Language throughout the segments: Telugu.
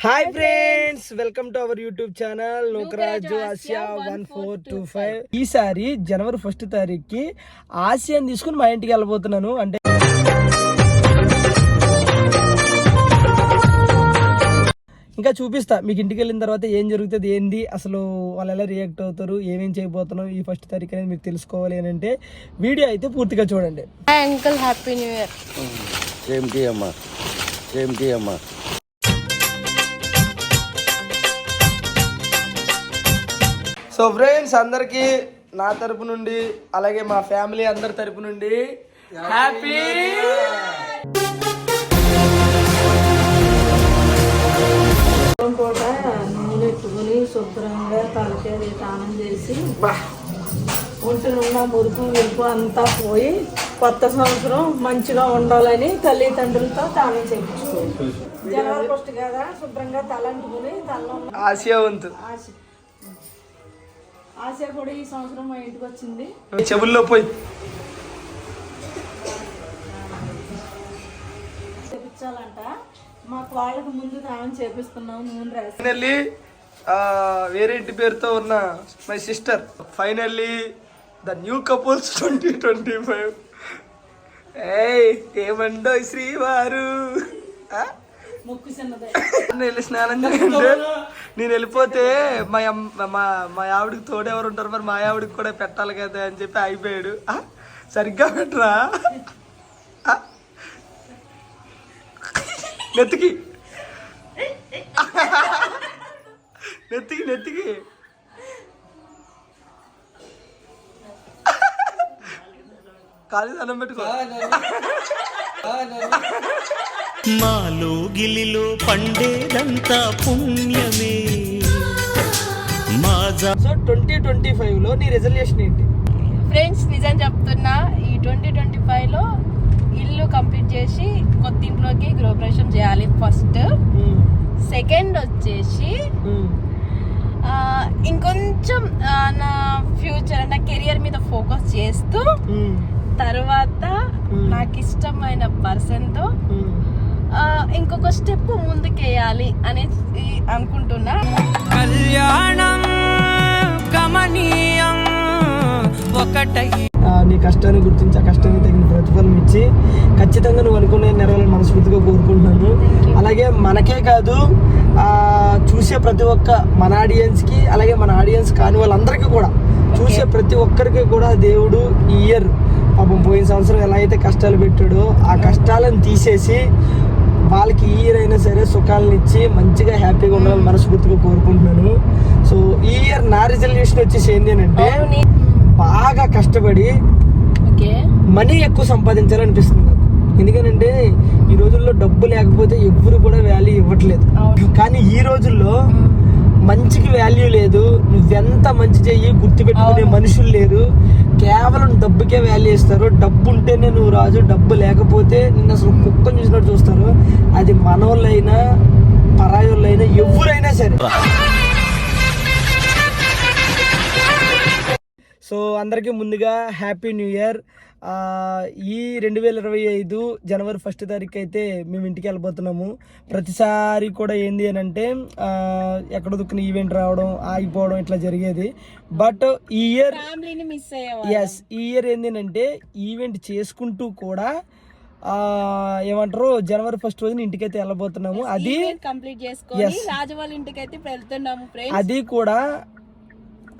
Hi friends welcome to our YouTube channel Nookaraju Asia one four two five ఈసారి జనవరి ఫస్ట్ తారీఖుకి ఆసియాని తీసుకుని మా ఇంటికి వెళ్ళబోతున్నాను. అంటే ఇంకా చూపిస్తా. మీకు ఇంటికి వెళ్ళిన తర్వాత ఏం జరుగుతుంది ఏంది అసలు వాళ్ళు ఎలా రియాక్ట్ అవుతారు ఏమేం చేయబోతున్నాం ఈ ఫస్ట్ తారీఖు అనేది మీకు తెలుసుకోవాలి అని అంటే వీడియో అయితే పూర్తిగా చూడండి. Hi uncle happy new year same to అమ్మా. సేమ్ టీ అమ్మా. సో ఫ్రెండ్స్ అందరికి నా తరపు నుండి అలాగే మా ఫ్యామిలీ అందరి తరపు నుండి హ్యాపీ కూడా నూనె ఎట్టుకుని శుభ్రంగా తలకాయ స్నానం చేసి ఒంటిలో ఉన్న మురుకు వెలుపు అంతా పోయి కొత్త సంవత్సరం మంచిగా ఉండాలని తల్లిదండ్రులతో స్నానం చేయించుకోవాలి జనవరి ఫస్ట్ కదా శుభ్రంగా తలంటుకుని వంతు ఆశ ఆశ కూడా ఈ సంవత్సరం మా ఇంటికి వచ్చింది. చెవుల్లో పోయి. చేపించాలంట. మా వాళ్ళకి ముందు స్నానం చేపిస్తున్నాం నూనె రాసి. వేరే ఇంటి పేరుతో ఉన్న my sister finally the new couples twenty twenty five ఏయ్ ఏమండో శ్రీవారు? వెళ్ళి స్నానం చేయండి నేను వెళ్ళిపోతే మా అమ్మ మా మా ఆవిడకి తోడెవరు ఉంటారు మరి మా ఆవిడకి కూడా పెట్టాలి కదా అని చెప్పి అయిపోయాడు? సరిగ్గా పెట్టరా? నెత్తికి. నెత్తికి నెత్తికి. కాలు దండం పెట్టుకో. మాలో గిలిలో పండేదంతా పుణ్యమే. మాజా సో ట్వంటీ ట్వంటీ ఫైవ్లో నీ రెజల్యూషన్ ఏంటి? ఫ్రెండ్స్ నిజం చెప్తున్నా ఈ ట్వంటీ ట్వంటీ ఫైవ్లో ఇల్లు కంప్లీట్ చేసి కొత్త ఇంట్లోకి గృహప్రవేశం చేయాలి ఫస్ట్ సెకండ్ వచ్చేసి ఆ, ఇంకొంచెం నా ఫ్యూచర్ నా కెరియర్ మీద ఫోకస్ చేస్తూ తర్వాత నాకు ఇష్టమైన పర్సన్తో ఇంకొక స్టెప్ ముందుకేయాలి అనేసి అనుకుంటున్నా. కళ్యాణం గమనీయం ఒకటై ఆ, నీ కష్టాన్ని గుర్తించి ఆ కష్టానికి తగిన ప్రతిఫలం ఇచ్చి ఖచ్చితంగా నువ్వు అనుకునే నెరవేరాలని మనస్ఫూర్తిగా కోరుకుంటున్నాను. అలాగే మనకే కాదు ఆ, చూసే ప్రతి ఒక్క మన ఆడియన్స్కి అలాగే మన ఆడియన్స్ కాని వాళ్ళందరికీ కూడా చూసే ప్రతి ఒక్కరికి కూడా దేవుడు ఈ ఇయర్ పాపం పోయిన సంవత్సరం ఎలా అయితే కష్టాలు పెట్టాడో ఆ కష్టాలను తీసేసి వాళ్ళకి ఈ ఇయర్ అయినా సరే సుఖాలను ఇచ్చి మంచిగా హ్యాపీగా ఉండాలని మనస్ఫూర్తిగా కోరుకుంటున్నాను. సో ఈ ఇయర్ నా రిజల్యూషన్ వచ్చేసి ఏంటి అని అంటే బాగా కష్టపడి ఓకే. మనీ ఎక్కువ సంపాదించాలనిపిస్తుంది నాకు. ఎందుకనంటే ఈ రోజుల్లో డబ్బు లేకపోతే ఎవ్వరు కూడా వాల్యూ ఇవ్వట్లేదు. కానీ ఈ రోజుల్లో మంచికి వాల్యూ లేదు. నువ్వెంత మంచి చెయ్యి గుర్తుపెట్టుకునే. మనుషులు లేరు. కేవలం డబ్బుకే వాల్యూ ఇస్తారు. డబ్బు ఉంటేనే నువ్వు రాజు డబ్బు లేకపోతే నిన్ను అసలు కుక్కను చూసినట్టు చూస్తారు. అది మనోళ్ళైనా పరాయోళ్ళైనా ఎవరైనా సరే. సో అందరికీ ముందుగా హ్యాపీ న్యూ ఇయర్. ఈ రెండు వేల ఇరవై ఐదు జనవరి ఫస్ట్ తారీఖు అయితే మేము ఇంటికి వెళ్ళిపోతున్నాము ప్రతిసారి కూడా ఏంది అని అంటే ఎక్కడ దుక్కున ఈవెంట్ రావడం ఆగిపోవడం ఇట్లా జరిగేది. బట్ ఈ ఇయర్ ఎస్ ఈ ఇయర్ ఏంది అంటే ఈవెంట్ చేసుకుంటూ కూడా ఏమంటారు జనవరి ఫస్ట్ రోజున ఇంటికైతే వెళ్ళబోతున్నాము. అది కంప్లీట్ చేసుకొని వెళ్తున్నాము అది కూడా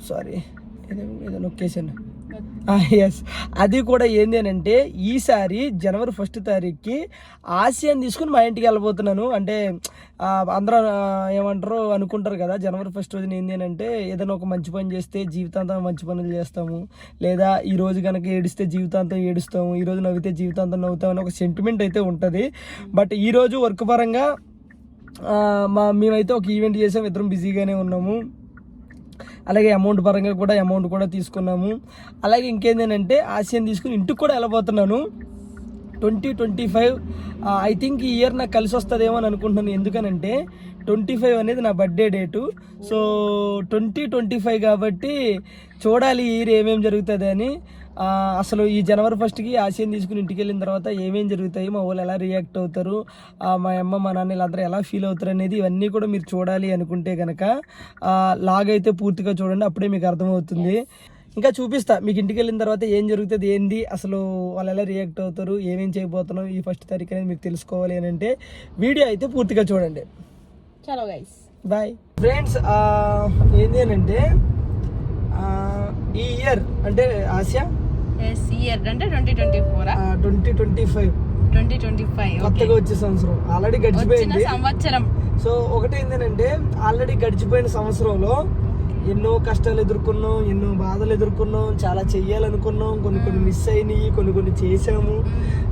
సారీ ఏదో ఏదో నొక్కేసాను Ah, ఎస్ అది కూడా ఏంది అని అంటే ఈసారి జనవరి ఫస్ట్ తారీఖుకి ఆసియాని తీసుకుని మా ఇంటికి వెళ్ళబోతున్నాను. అంటే అందరూ ఏమంటారు అనుకుంటారు కదా జనవరి ఫస్ట్ రోజున ఏంది అని అంటే ఏదైనా ఒక మంచి పని చేస్తే జీవితాంతం మంచి పనులు చేస్తాము. లేదా ఈ రోజు కనుక ఏడిస్తే జీవితాంతం ఏడుస్తాము ఈ రోజు నవ్వితే జీవితాంతం నవ్వుతాం అని ఒక సెంటిమెంట్ అయితే ఉంటుంది. బట్ ఈరోజు వర్క్ పరంగా మా మేమైతే ఒక ఈవెంట్ చేసాం ఇద్దరం బిజీగానే ఉన్నాము. అలాగే అమౌంట్ పరంగా కూడా అమౌంట్ కూడా తీసుకున్నాము. అలాగే ఇంకేంటంటే ఆసియన్ తీసుకుని ఇంటికి కూడా వెళ్ళబోతున్నాను. Twenty twenty five I think ఈ ఇయర్ నాకు కలిసి వస్తుందేమో అని అనుకుంటున్నాను. ఎందుకనంటే ట్వంటీ ఫైవ్ అనేది నా birthday date so twenty twenty five కాబట్టి చూడాలి ఈ ఇయర్ ఏమేమి జరుగుతుంది అని. అసలు ఈ జనవరి ఫస్ట్కి ఆశయం తీసుకుని ఇంటికి వెళ్ళిన తర్వాత ఏమేం జరుగుతాయి మా వాళ్ళు ఎలా రియాక్ట్ అవుతారు మా అమ్మ మా నాన్న వీళ్ళందరూ ఎలా ఫీల్ అవుతారు అనేది ఇవన్నీ కూడా మీరు చూడాలి అనుకుంటే కనుక లాగ్ అయితే పూర్తిగా చూడండి అప్పుడే మీకు అర్థమవుతుంది. ఇంకా చూపిస్తా మీకు ఇంటికి వెళ్ళిన తర్వాత ఏం జరుగుతుంది ఏంది అసలు వాళ్ళు ఎలా రియాక్ట్ అవుతారు ఏమేం చేయబోతున్నాం ఈ ఫస్ట్ తారీఖు అనేది మీకు తెలుసుకోవాలి అని అంటే వీడియో అయితే పూర్తిగా చూడండి. చలో గైస్ బాయ్ ఫ్రెండ్స్ ఏంది అని అంటే ఈ ఇయర్ అంటే ఆసియా ఎస్ ఇయర్ అంటే twenty twenty four twenty twenty five twenty twenty five కొత్తగా వచ్చే సంవత్సరం. ఆల్రెడీ గడిచిపోయింది. సంవత్సరం. సో ఒకటి ఏంటంటే ఆల్రెడీ గడిచిపోయిన సంవత్సరంలో ఎన్నో కష్టాలు ఎదుర్కొన్నాం ఎన్నో బాధలు ఎదుర్కొన్నాం చాలా చెయ్యాలనుకున్నాం కొన్ని కొన్ని మిస్ అయినాయి కొన్ని కొన్ని చేసాము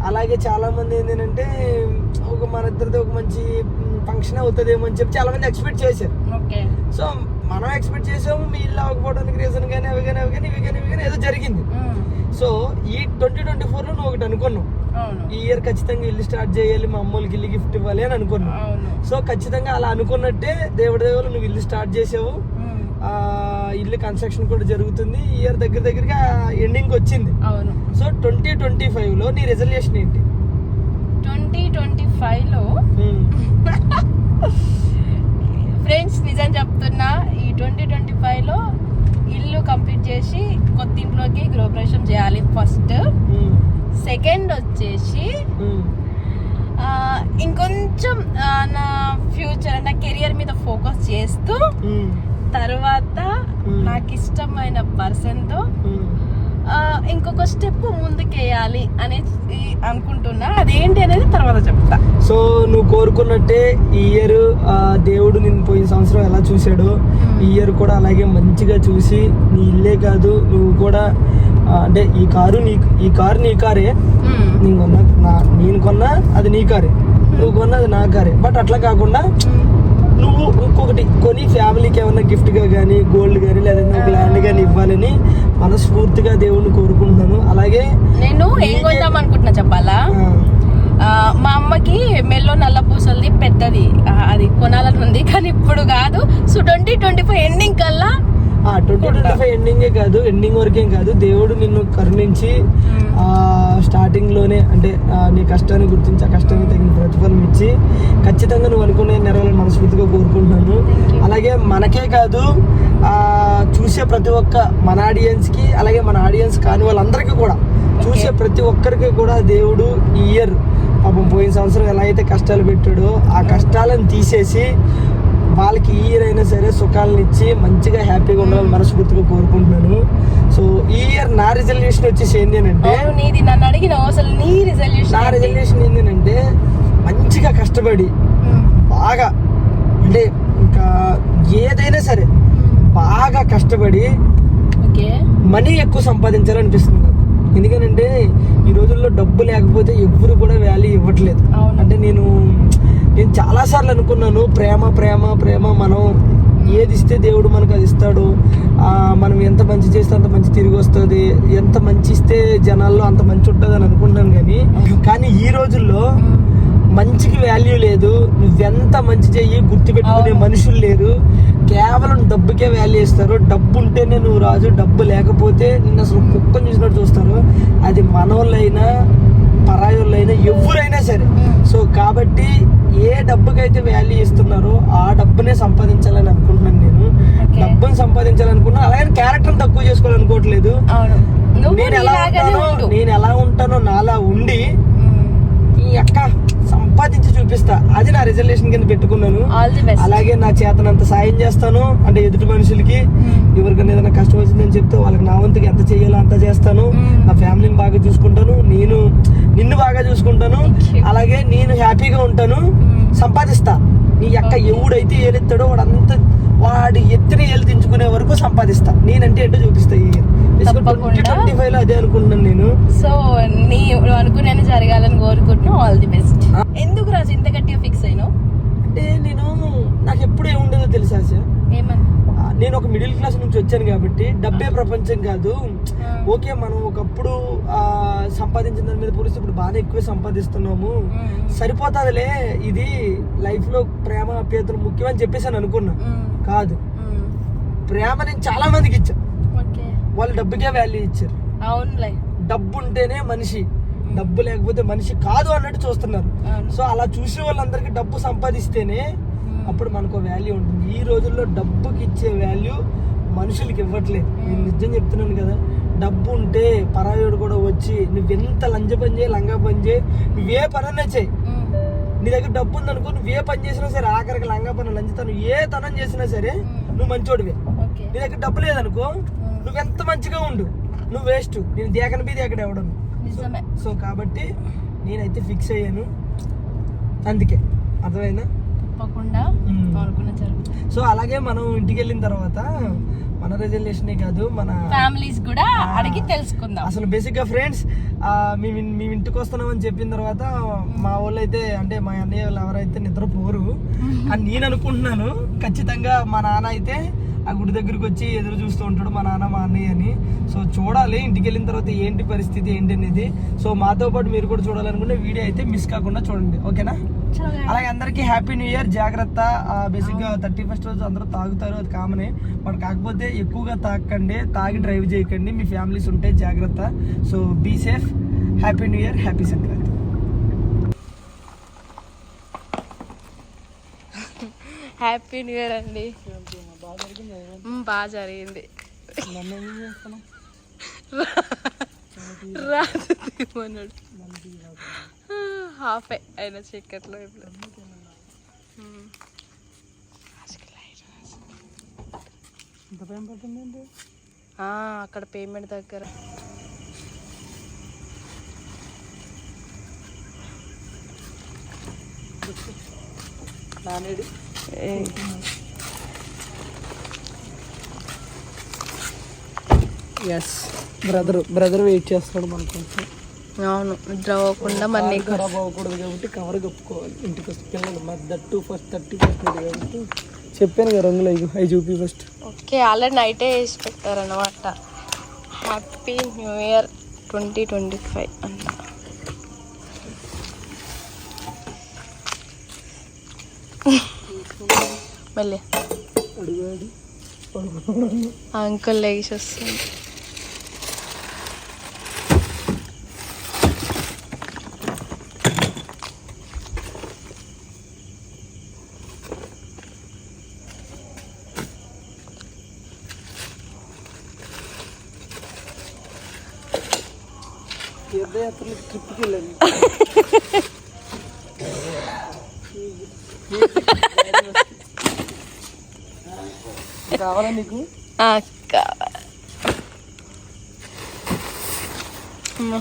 అలాగే చాలా మంది ఏంటంటే ఒక మన ఇద్దరితో ఒక మంచి ఫంక్షన్ అవుతుందేమో అని చెప్పి చాలా మంది ఎక్స్పెక్ట్ చేశారు సో మనం ఎక్స్పెక్ట్ చేసాము మీ ఇల్లు అవ్వకపోవడానికి రీజన్ కానీ అవి కానీ అవి కానీ ఇవి కానీ ఇవి కానీ ఏదో జరిగింది. సో ఈ ట్వంటీ ట్వంటీ ఫోర్లో నువ్వు ఒకటి అనుకున్నావు. ఈ ఇయర్ ఖచ్చితంగా ఇల్లు స్టార్ట్ చేయాలి మా అమ్మోళ్ళకి ఇల్లు గిఫ్ట్ ఇవ్వాలి అని అనుకున్నావు. సో ఖచ్చితంగా అలా అనుకున్నట్టే దేవుడి దేవుడు నువ్వు ఇల్లు స్టార్ట్ చేసావు. ఇల్లు కన్స్ట్రక్షన్ కూడా జరుగుతుంది. ఈ ఇయర్ దగ్గర దగ్గరగా ఎండింగ్ వచ్చింది. అవును. సో ట్వంటీ ట్వంటీ ఫైవ్లో నీ రిజల్యూషన్ ఏంటి ట్వంటీ ట్వంటీ ఫైవ్లో ఫ్రెండ్స్ నిజం చెప్తున్నా ఈ ట్వంటీ ట్వంటీ ఫైవ్లో ఇల్లు కంప్లీట్ చేసి కొత్త ఇంట్లోకి గృహప్రవేశం చేయాలి ఫస్ట్ సెకండ్ వచ్చేసి ఇంకొంచెం నా ఫ్యూచర్ నా కెరియర్ మీద ఫోకస్ చేస్తూ తర్వాత. నాకు ఇష్టమైన పర్సన్తో ఇంకొక స్టెప్ ముందుకేయాలి అనేది అనుకుంటున్నా. అదేంటి అనేది తర్వాత చెప్తా. సో నువ్వు కోరుకున్నట్టే ఈ ఇయర్ దేవుడు నిన్ను పోయిన సంవత్సరం ఎలా చూశాడో ఈ ఇయర్ కూడా అలాగే మంచిగా చూసి నీ ఇల్లే కాదు నువ్వు కూడా అంటే ఈ కారు నీ ఈ కారు నీ కారే. నేను కొన్నా నా నేను కొన్నా అది నీ కారే. నువ్వు కొన్నా అది నా కారే. బట్ అట్లా కాకుండా నువ్వు ఇంకొకటి కొని ఫ్యామిలీకి ఏమన్నా గిఫ్ట్గా కానీ గోల్డ్ కానీ లేదంటే ఒక ల్యాండ్ కానీ ఇవ్వాలని మనస్ఫూర్తిగా దేవుణ్ణి కోరుకుంటున్నాను. అలాగే నేను ఏం కొందాం అనుకుంటున్నా చెప్పాలా? మా అమ్మకి మెల్లో నల్ల పూసలది పెద్దది. అది కొనాలని ఉంది కానీ ఇప్పుడు కాదు. So twenty twenty five ending కల్లా ట్వంటీ ట్వంటీ ఫైవ్ ఎండింగే కాదు ఎండింగ్ వరకేం కాదు. దేవుడు నిన్ను కరుణించి ఆ స్టార్టింగ్లోనే అంటే నీ కష్టాన్ని గుర్తించి ఆ కష్టానికి తగిన ప్రతిఫలం ఇచ్చి ఖచ్చితంగా నువ్వు అనుకునే నెరవేరాలని మనస్ఫూర్తిగా కోరుకుంటున్నాను. అలాగే మనకే కాదు ఆ చూసే ప్రతి ఒక్క మన ఆడియన్స్కి అలాగే మన ఆడియన్స్ కాని వాళ్ళందరికీ కూడా చూసే ప్రతి ఒక్కరికి కూడా దేవుడు ఈ ఇయర్ పాపం పోయిన సంవత్సరం ఎలా అయితే కష్టాలు పెట్టాడో ఆ కష్టాలను తీసేసి వాళ్ళకి ఈ ఇయర్ అయినా సరే సుఖాలను ఇచ్చి మంచిగా హ్యాపీగా ఉండాలని మనస్ఫూర్తిగా కోరుకుంటున్నాను. సో ఈ ఇయర్ నా రిజల్యూషన్ వచ్చేసి ఏంటి అంటే అవును నీది నన్ను అడిగిన అసలు నీ నా రిజల్యూషన్ రిజల్యూషన్ ఏంటంటే మంచిగా కష్టపడి బాగా అంటే ఇంకా ఏదైనా సరే బాగా కష్టపడి మనీ ఎక్కువ సంపాదించాలనిపిస్తుంది నాకు. ఎందుకనంటే ఈ రోజుల్లో డబ్బు లేకపోతే ఎవ్వరు కూడా వాల్యూ ఇవ్వట్లేదు. అంటే నేను నేను చాలాసార్లు అనుకున్నాను ప్రేమ ప్రేమ ప్రేమ మనం ఏది ఇస్తే దేవుడు మనకు అది ఇస్తాడు. మనం ఎంత మంచి చేస్తే అంత మంచి తిరిగి వస్తుంది. ఎంత మంచి ఇస్తే జనాల్లో అంత మంచి ఉంటుంది అని అనుకుంటాను కానీ కానీ ఈ రోజుల్లో మంచికి వాల్యూ లేదు. నువ్వెంత మంచి చెయ్యి గుర్తుపెట్టుకునే. మనుషులు లేరు. కేవలం డబ్బుకే వాల్యూ ఇస్తారు. డబ్బు ఉంటేనే నువ్వు రాజు డబ్బు లేకపోతే నిన్ను అసలు కుక్కని చూసినట్టు చూస్తారు. అది మనోళ్ళైనా పరాయోళ్ళైనా ఎవరైనా సరే. సో కాబట్టి ఏ డబ్బుకైతే వాల్యూ ఇస్తున్నారో ఆ డబ్బునే సంపాదించాలని అనుకుంటున్నాను నేను. డబ్బుని సంపాదించాలనుకున్నా అలాగే క్యారెక్టర్ తక్కువ చేసుకోవాలనుకోవట్లేదు. నేను ఎలా ఉంటానో నేను ఎలా ఉంటానో నాలా ఉండి. ఈ అక్క సంపాదించి చూపిస్తా. అది నా రిజల్యూషన్ కింద పెట్టుకున్నాను. అలాగే నా చేతనంత సాయం చేస్తాను. అంటే ఎదుటి మనుషులకి ఎవరికైనా ఏదైనా కష్టం వచ్చిందని చెప్తే వాళ్ళకి నా వంతుకి ఎంత చేయాలో అంత చేస్తాను. మ్మ్. నా ఫ్యామిలీని బాగా చూసుకుంటాను. నేను నిన్ను బాగా చూసుకుంటాను. అలాగే నేను హ్యాపీగా ఉంటాను. సంపాదిస్తా. నీ అక్క ఎవడైతే ఏలెత్తాడో వాడంత వాడి ఎత్తుని ఏలు దించుకునే వరకు సంపాదిస్తా. నేనంటే ఏంటో చూపిస్తా ఈ తప్పకుండా. అదే అనుకుంటున్నాను నేను. సో నీ అనుకునే జరగాలని కోరుకుంటున్నావు. ఆల్ ది బెస్ట్ ఎందుకు రాజు ఇంత గట్టిగా ఫిక్స్ అయినావు? అంటే నేను నాకు ఒకప్పుడు ఏముండేదో తెలుసా? ఏమని? ఆ, నేను ఒక మిడిల్ క్లాస్ నుంచి వచ్చాను కాబట్టి డబ్బే ప్రపంచం కాదు. ఓకే మనం ఒకప్పుడు సంపాదించిన దాని మీద పోలిస్తే ఇప్పుడు బాగా ఎక్కువే సంపాదిస్తున్నాము. సరిపోతాదిలే ఇది లైఫ్లో ప్రేమ అభ్యర్థులు ముఖ్యం అని చెప్పేసి అని అనుకున్నా. కాదు. ప్రేమ నేను చాలా మందికి ఇచ్చా. ఓకే వాళ్ళు డబ్బుకే వాల్యూ ఇచ్చారు. అవునులే. డబ్బు ఉంటేనే మనిషి. డబ్బు లేకపోతే మనిషి కాదు అన్నట్టు చూస్తున్నారు. సో అలా చూసే వాళ్ళందరికీ డబ్బు సంపాదిస్తేనే అప్పుడు మనకు వాల్యూ ఉంటుంది. ఈ రోజుల్లో డబ్బుకి ఇచ్చే వాల్యూ మనుషులకి ఇవ్వట్లేదు నేను నిజం చెప్తున్నాను కదా. డబ్బు ఉంటే పరాయుడు కూడా వచ్చి నువ్వెంత లంజ పని చేయి లంగా పని చేయి నువ్వే పనన్నా చేయి. నీ దగ్గర డబ్బు ఉందనుకో నువ్వు ఏ పని చేసినా సరే ఆఖరికి లంగా పని లంచుతాను ఏ తనం చేసినా సరే నువ్వు మంచోడివే. నీ దగ్గర డబ్బు లేదనుకో నువ్వెంత మంచిగా ఉండు. నువ్వు వేస్ట్ నేను దేకన బీది ఎక్కడ ఇవ్వడం సో కాబట్టి నేనైతే ఫిక్స్ అయ్యాను. అందుకే. అర్థమైందా? తప్పకుండా సో అలాగే మనం ఇంటికి వెళ్ళిన తర్వాత మన రిజల్యూషనే కాదు మన ఫ్యామిలీస్ కూడా అడిగి తెలుసుకుందాం. అసలు బేసిక్గా ఫ్రెండ్స్ మేము మేము ఇంటికి వస్తున్నామని చెప్పిన తర్వాత మా వాళ్ళు అయితే అంటే మా అన్నయ్య వాళ్ళు ఎవరైతే నిద్రపోరు అని నేను అనుకుంటున్నాను. ఖచ్చితంగా మా నాన్న అయితే ఆ గుడి దగ్గరికి వచ్చి ఎదురు చూస్తూ ఉంటాడు మా నాన్న మా అన్నయ్య అని. సో చూడాలి ఇంటికి వెళ్ళిన తర్వాత ఏంటి పరిస్థితి ఏంటి అనేది. సో మాతో పాటు మీరు కూడా చూడాలనుకుంటే వీడియో అయితే మిస్ కాకుండా చూడండి. ఓకేనా? అలాగే అందరికీ హ్యాపీ న్యూ ఇయర్ జాగ్రత్త. బేసిక్గా థర్టీ ఫస్ట్ రోజు అందరూ తాగుతారు అది కామనే బట్ కాకపోతే ఎక్కువగా తాగకండి తాగి డ్రైవ్ చేయకండి. మీ ఫ్యామిలీస్ ఉంటే జాగ్రత్త. So be safe happy new year happy Sankranti happy new year అండి. బాగా జరిగింది. రాదు తీమన్నాడు హాఫే అయిన చీకట్లో ఇప్పుడు. అక్కడ పేమెంట్ దగ్గర. నానేడు. ఎస్ బ్రదర్ బ్రదర్ వెయిట్ చేస్తాడు మన కోసం అవును నిద్ర అవ్వకుండా మరి నీకు. ఖరాబ్ అవ్వకూడదు కాబట్టి కవర్ కప్పుకోవాలి. ఇంటికి వస్తే పిల్లలు మరి దట్టు ఫస్ట్ థర్టీ ఫస్ట్ కాబట్టి చెప్పాను కదా రంగులు అవి అవి చూపి ఫస్ట్ ఓకే ఆల్రెడీ నైటే వేసి పెట్టారనమాట happy new year twenty twenty five అంట మళ్ళీ. అంకుల్ లేచి వస్తుంది తీర్థయాత్రలకు ట్రిప్కి వెళ్ళాను కావాలా నీకు ఆ, కావాలి అమ్మా.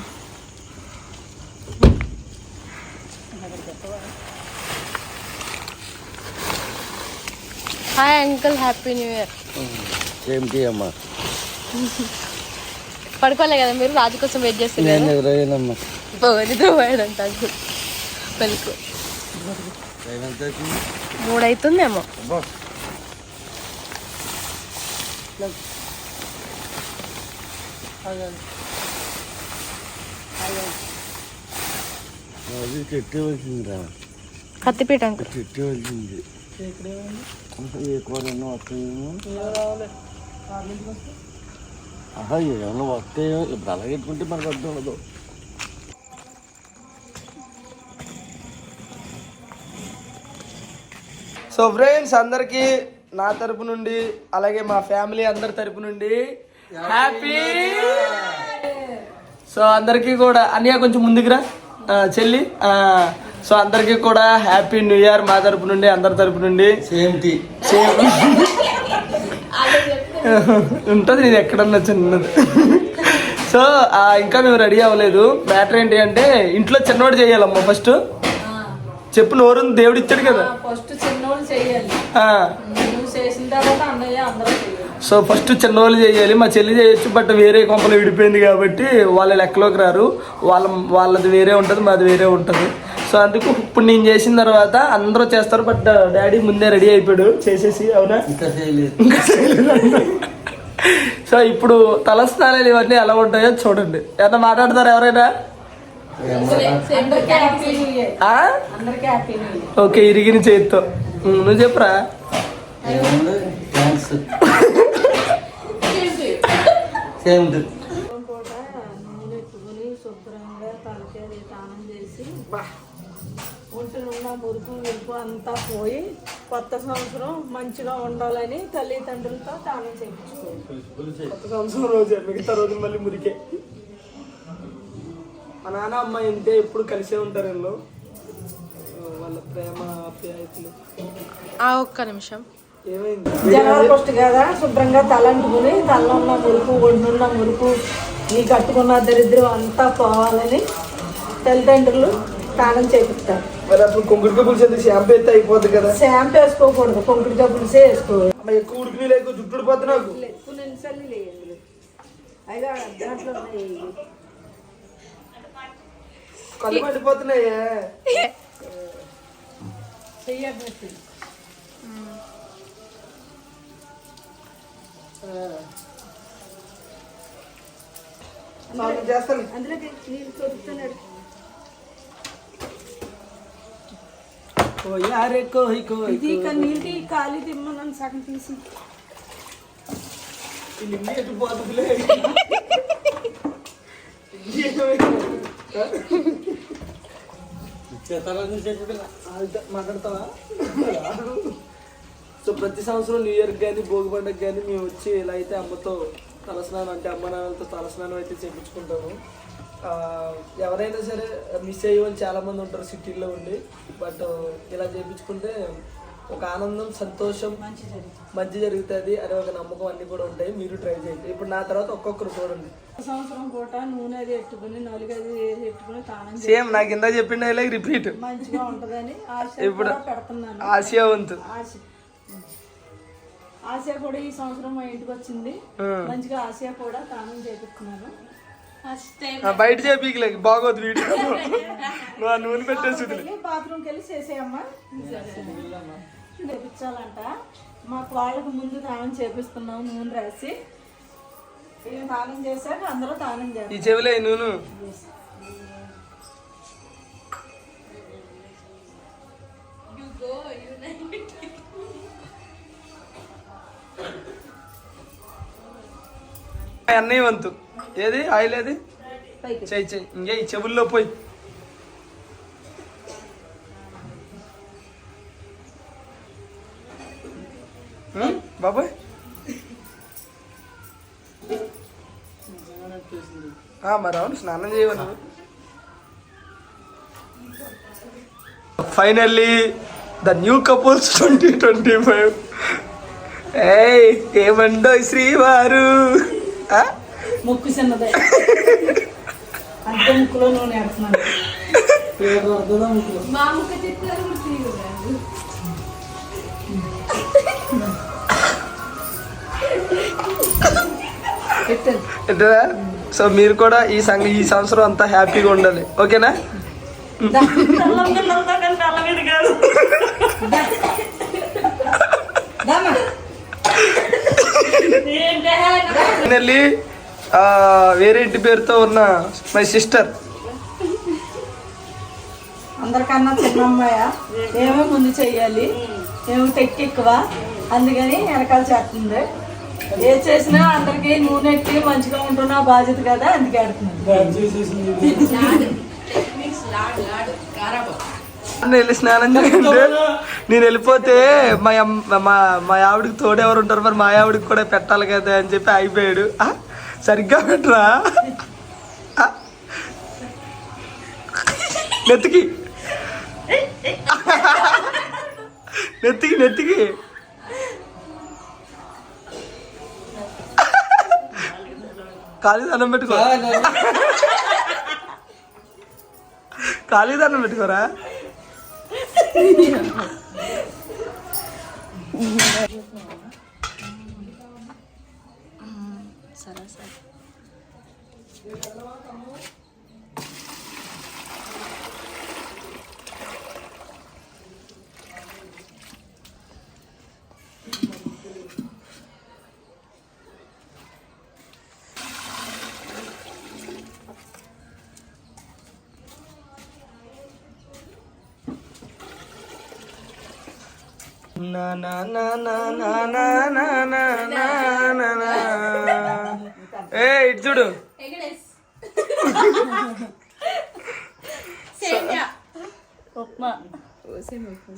Hi uncle happy new year same to అమ్మా పడుకోలే కదా మీరు? రాజు కోసం వెయిట్ చేస్తారు నేను కదా ఎదురయ్యానమ్మా నిద్రపోయాడంట అంకుల్ పెళ్ళికు. టైం ఎంత అవుతుంది? మూడు అవుతుందేమో అబ్బా అది చెట్టవలసిందిరా కత్తిపీట అంకుల్ చెట్టవలసింది ఏ కూర వస్తాయేమో ఆహా ఏమన్నా వస్తాయో ఇప్పుడు మనకు అర్థం ఉండదు సో ఫ్రెండ్స్ అందరికి నా తరపు నుండి అలాగే మా ఫ్యామిలీ అందరి తరపు నుండి హ్యాపీ సో అందరికీ కూడా అన్నయ్య కొంచెం ముందుకురా చెల్లి సో అందరికీ కూడా హ్యాపీ న్యూ ఇయర్ మా తరపు నుండి అందరి తరపు నుండి. సేమ్ టీ సేమ్ ఉంటుంది నేను ఎక్కడన్నా చిన్నది. సో ఇంకా మేము రెడీ అవ్వలేదు. మ్యాటర్ ఏంటి అంటే ఇంట్లో చిన్నవాడు చేయాలమ్మా ఫస్ట్. చెప్పు నోరు దేవుడు ఇచ్చాడు కదా. ఫస్ట్ చిన్నోళ్ళు చేయాలి. చేసిన తర్వాత అన్నయ్య అందరూ సో ఫస్ట్ చిన్నవాళ్ళు చేయాలి మా చెల్లి చేయొచ్చు బట్ వేరే కొంపలు విడిపోయింది కాబట్టి వాళ్ళ లెక్కలోకి రారు. వాళ్ళ వాళ్ళది వేరే ఉంటుంది మాది వేరే ఉంటుంది. సో అందుకు ఇప్పుడు నేను చేసిన తర్వాత అందరూ చేస్తారు బట్ డాడీ ముందే రెడీ అయిపోయాడు. చేసేసి అవునా? ఇంకా చేయలేదు. ఇంకా చేయలేదు. సో ఇప్పుడు తల స్నానాలు ఇవన్నీ ఎలా ఉంటాయో చూడండి. ఏమన్నా మాట్లాడతారు ఎవరైనా? ఓకే ఇరిగిన చేతితో. నువ్వు చెప్పురా? పూట నూనె శుభ్రంగా తలకాయ స్నానం చేసి ఒంటినున్న మురుకు అంతా పోయి కొత్త సంవత్సరం మంచిగా ఉండాలని తల్లిదండ్రులతో చేయించుకోవాలి కొత్త సంవత్సరం రోజే మిగతా రోజు మళ్ళీ మురికే. మా నాన్న అమ్మ ఇంతే ఎప్పుడు కలిసే ఉంటారు వీళ్ళు వాళ్ళ ప్రేమ ఆప్యాయతలు. ఆ ఒక్క నిమిషం. జనవరి ఫస్ట్ కదా? శుభ్రంగా తలంటుకుని తలలో ఉన్న మురుకు ఒంటున్న మురుకు నీ కట్టుకున్న దరిద్రం అంతా పోవాలని తల్లిదండ్రులు స్నానం చేపిస్తారు. మరి అప్పుడు కొంగుడికి పులిసేది షాంపూ అయితే అయిపోద్ది కదా? షాంపూ వేసుకోకూడదు కొంకుడు జబ్బులసే వేసుకోవాలి అమ్మ ఎక్కువ ఉడికి లేకు జుట్టు పోతే నాకు. లేయండి అయిగా దాంట్లో ఉన్నాయి. కళ్ళు మండిపోతున్నాయే. చెయ్యబట్టి చేస్తాను అందులోకి నీళ్ళు కొడుతున్నాడు కోయి అరే కోయి కోయి ఇది ఇక నీళ్ళు ఖాళీ తిమ్మన్నాను సగం తీసి ఇల్లు ఎటు పోతుందిలే ఆగుతా, మాట్లాడతావా సో ప్రతి సంవత్సరం న్యూ ఇయర్ కానీ భోగి పండుగ కానీ మేము వచ్చి ఇలా అయితే అమ్మతో తలస్నానం అంటే అమ్మ నాన్నలతో తలస్నానం అయితే చేయించుకుంటాము ఎవరైనా సరే మిస్ అయ్యని చాలా మంది ఉంటారు సిటీల్లో ఉండి. బట్ ఇలా చేయించుకుంటే ఒక ఆనందం సంతోషం మంచి జరుగుతుంది. అనే ఒక నమ్మకం అన్ని కూడా ఉంటాయి. మీరు ట్రై చేయండి. ఇప్పుడు నా తర్వాత ఒక్కొక్కరు చూడండి. సంవత్సరం పూట నూనె అది ఎట్టుకుని నలుగు అది ఎట్టుకుని తానం సేమ్ నాకు ఇందా చెప్పిన రిపీట్ మంచిగా ఉంటదని ఇప్పుడు పెడుతున్నాను. ఆశ. ఆసియా కూడా ఈ సంవత్సరం మా ఇంటికి వచ్చింది. మంచిగా ఆసియా కూడా తానం చేపిస్తున్నాను బయట చేపీకి బాగోదు వీడియో. నూనె పెట్టేసి బాత్రూమ్కి వెళ్ళి చేసేయమ్మా. చేపించాలంట మా వాళ్ళకు ముందు తానం చేపిస్తున్నాం నూనె రాసి. తానం చేశాక అందరూ తానం చేస్తారు ఈ చెవిలే నూనె. అన్నయ్య వంతు ఏది? ఆయిల్ ఏది? చెయ్యి చెయ్యి ఇంకే ఈ చెవుల్లో పోయి. బాబాయ్. ఆ, మరి అవును స్నానం చేయవను finally the new couples twenty twenty five ఏయ్ ఏమండో శ్రీవారు? ముక్కు చిన్నదే అంతే ముక్కులో నూనె ఏంటరా సో మీరు కూడా ఈ సంఘ ఈ సంవత్సరం అంతా హ్యాపీగా ఉండాలి ఓకేనా దామా ఫైనల్లీ వేరే ఇంటి పేరుతో ఉన్న మై సిస్టర్ అందరికన్నా చిన్నమ్మాయ ఏమో ముందు చెయ్యాలి ఏమో టెక్ ఎక్కువ అందుకని వెనకాల చేస్తుంది ఏ చేసినా అందరికి నూనె ఎట్టి మంచిగా ఉంటున్నా బాధ్యత కదా అందుకే ఆడుతున్నాను నేను వెళ్ళి స్నానం చేయండి. నేను వెళ్ళిపోతే మా అమ్మ మా మా ఆవిడకి తోడు ఎవరు ఉంటారు మరి మా ఆవిడకి కూడా పెట్టాలి కదా అని చెప్పి ఆగిపోయాడు. ఆ, సరిగ్గా పెట్టరా? నెత్తికి. నెత్తికి నెత్తికి. ఖాళీ దండం పెట్టుకో. ఖాళీ దండం పెట్టుకోరా? Salah satu. ఏ ఇటు చూడు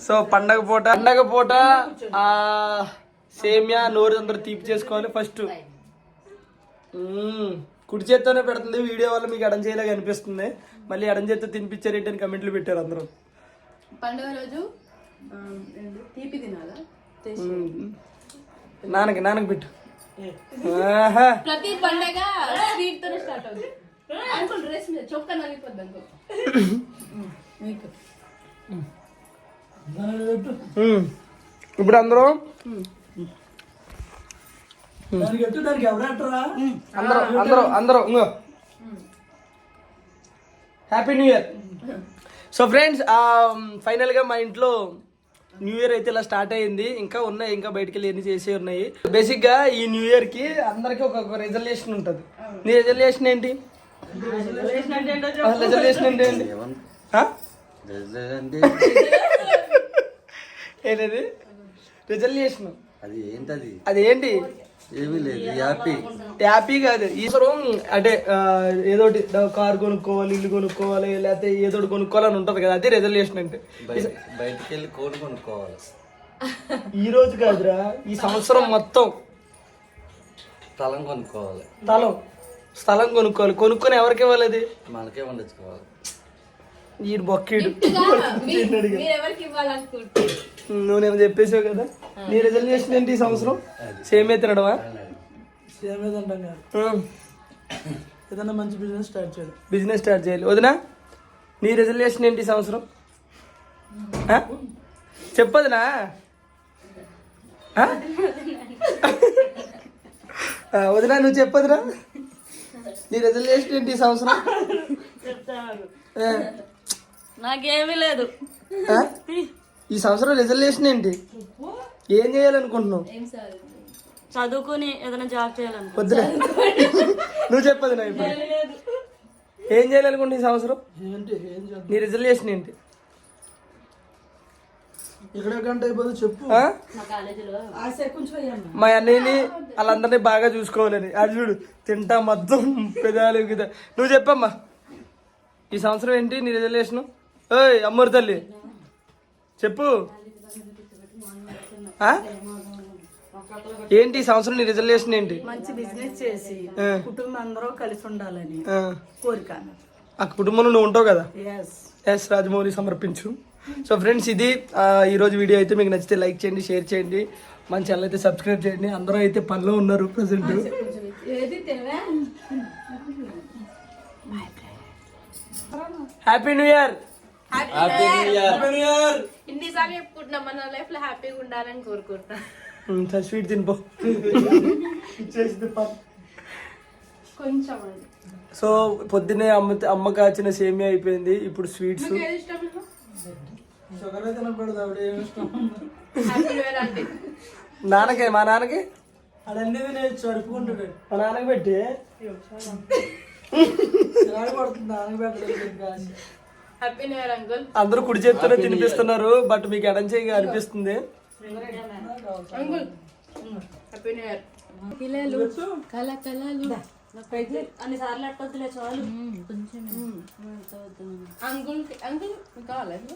సో పండగ పూట పండగ పూట ఆ సేమియా నోరు అందరూ తీపి చేసుకోవాలి ఫస్ట్. కుడి చేత్తోనే పెడుతుంది వీడియో వల్ల మీకు ఎడం చేయలాగా అనిపిస్తుంది మళ్ళీ ఎడం చేత్తో తినిపించారు ఏంటని కమెంట్లు పెట్టారు అందరూ పండుగ రోజు? తీపి తినాలా. నాన్నకి నాన్నకి పెట్టు. ప్రతి పండగ స్వీట్ తోనే స్టార్ట్ అవుతుంది అంకుల్ డ్రెస్ మీద చొక్కా నలిగిపోద్ది అంకుల్. మ్మ్. ఇప్పుడు అందరూ? అందరూ అందరూ అందరూ ఇంగో. Happy new year so friends ఫైనల్గా మా ఇంట్లో న్యూ ఇయర్ అయితే ఇలా స్టార్ట్ అయింది. ఇంకా ఉన్నాయి ఇంకా బయటికి వెళ్ళి ఎన్ని చేసే ఉన్నాయి. బేసిక్గా ఈ న్యూ ఇయర్కి అందరికి ఒక రిజల్యూషన్ ఉంటది. నీ రిజల్యూషన్ ఏంటి? రిజల్యూషన్ అంటే ఏంటి ఏంటది? రిజల్యూషన్ అది ఏంటది? అది ఏంటి? ఏమీ లేదు హ్యాపీ హ్యాపీ కాదు ఈశ్వరం అంటే ఆ, ఏదోటి కార్ కొనుక్కోవాలి ఇల్లు కొనుక్కోవాలి లేకపోతే ఏదోటి కొనుక్కోవాలని ఉంటది కదా అదే రెజల్యూషన్ అంటే. బయట బయటికి వెళ్ళి కోడి కొనుక్కోవాలి. ఈ రోజు కాదురా ఈ సంవత్సరం మొత్తం స్థలం కొనుక్కోవాలి. స్థలం స్థలం కొనుక్కోవాలి. కొనుక్కొని ఎవరికి ఇవ్వాలి అది? మనకే వండించుకోవాలి ఈ బొక్కీడు. మీరు ఎవరికి ఇవ్వాలనుకుంటే నువ్వేమో చెప్పేసావు కదా? నీ రెజల్యూషన్ ఏంటి ఈ సంవత్సరం? సేమే తినడమా ఏదైనా మంచి బిజినెస్ స్టార్ట్ చేయాలి. బిజినెస్ స్టార్ట్ చేయాలి. వదినా నీ రెజల్యూషన్ ఏంటి ఈ సంవత్సరం? చెప్పదునా వదినా నువ్వు చెప్పదురా నీ రెజల్యూషన్ ఏంటి ఈ సంవత్సరం? నాకేమీ లేదు? ఈ సంవత్సరం రెజల్యూషన్ ఏంటి? ఏం చేయాలనుకుంటున్నావు? చదువుకుని ఏదైనా జాబ్ చేయాలను వద్దులే. నువ్వు చెప్పదు నా ఇప్పుడు. ఏం చేయాలనుకుంటున్నా ఈ సంవత్సరం? ఏంటి ఏం చేద్దాం నీ రిజల్యూషన్ ఏంటి? ఇక్కడ గంట అయిపోతే చెప్పు. ఆ? ఆశ కొంచెం వేయండి. మా అన్నయ్యని వాళ్ళందరినీ బాగా చూసుకోవాలని. అది చూడు తింటా మొత్తం పెదాలు నువ్వు చెప్పమ్మా. ఈ సంవత్సరం ఏంటి నీ రిజల్యూషన్ ఓయ్ అమ్మోరు తల్లి. చెప్పు? ఏంటి సంవత్సరం నీ రిజల్యూషన్ ఏంటి? మంచి బిజినెస్ చేసి. కుటుంబం అందరూ కలిసి ఉండాలని. కోరిక. ఆ కుటుంబంలో నువ్వు ఉంటావు కదా? ఎస్ రాజమౌళి సమర్పించు. సో ఫ్రెండ్స్ ఇది ఈరోజు వీడియో అయితే మీకు నచ్చితే లైక్ చేయండి షేర్ చేయండి. మన ఛానల్ అయితే సబ్స్క్రైబ్ చేయండి. అందరూ అయితే పనిలో ఉన్నారు ప్రజెంట్. ఏది తినవే హ్యాపీ హ్యాపీ న్యూ ఇయర్ ఇన్నిసార్లు చెప్పుకుంటున్నాం మన లైఫ్ హ్యాపీగా ఉండాలని కోరుకుంటున్నాం. స్వీట్ తినిపో. కొంచెం సో పొద్దునే అమ్మ అమ్మ కాచిన సేమి అయిపోయింది. ఇప్పుడు స్వీట్స్. నాన్నకే మా నాన్నకి? అడన్నీ చడుపుకుంటాడు మా నాన్నకి పెట్టి. నాన్నకి పెట్టలేదు హ్యాపీ న్యూ ఇయర్ అంకుల్ అందరూ కుడి చేత్తోనే తినిపిస్తున్నారు బట్ మీకు ఎడం చేయగా అనిపిస్తుంది. అంకుల్ హ్యాపీ న్యూ ఇయర్ పిల్లలు కల కలలు అన్ని సార్లు అట్టొద్దులే చాలు. కొంచెం అంకుల్ అంకుల్ కావాలా ఇది?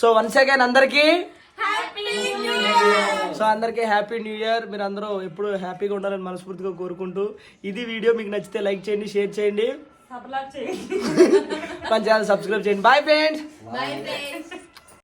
సో వన్స్ అగైన్ అందరికి సో అందరికీ హ్యాపీ న్యూ ఇయర్ మీరు అందరూ ఎప్పుడు హ్యాపీగా ఉండాలని మనస్ఫూర్తిగా కోరుకుంటూ ఇది వీడియో మీకు నచ్చితే లైక్ చేయండి షేర్ చేయండి. మన ఛానల్ సబ్స్క్రైబ్ చేయండి. Bye friends bye friends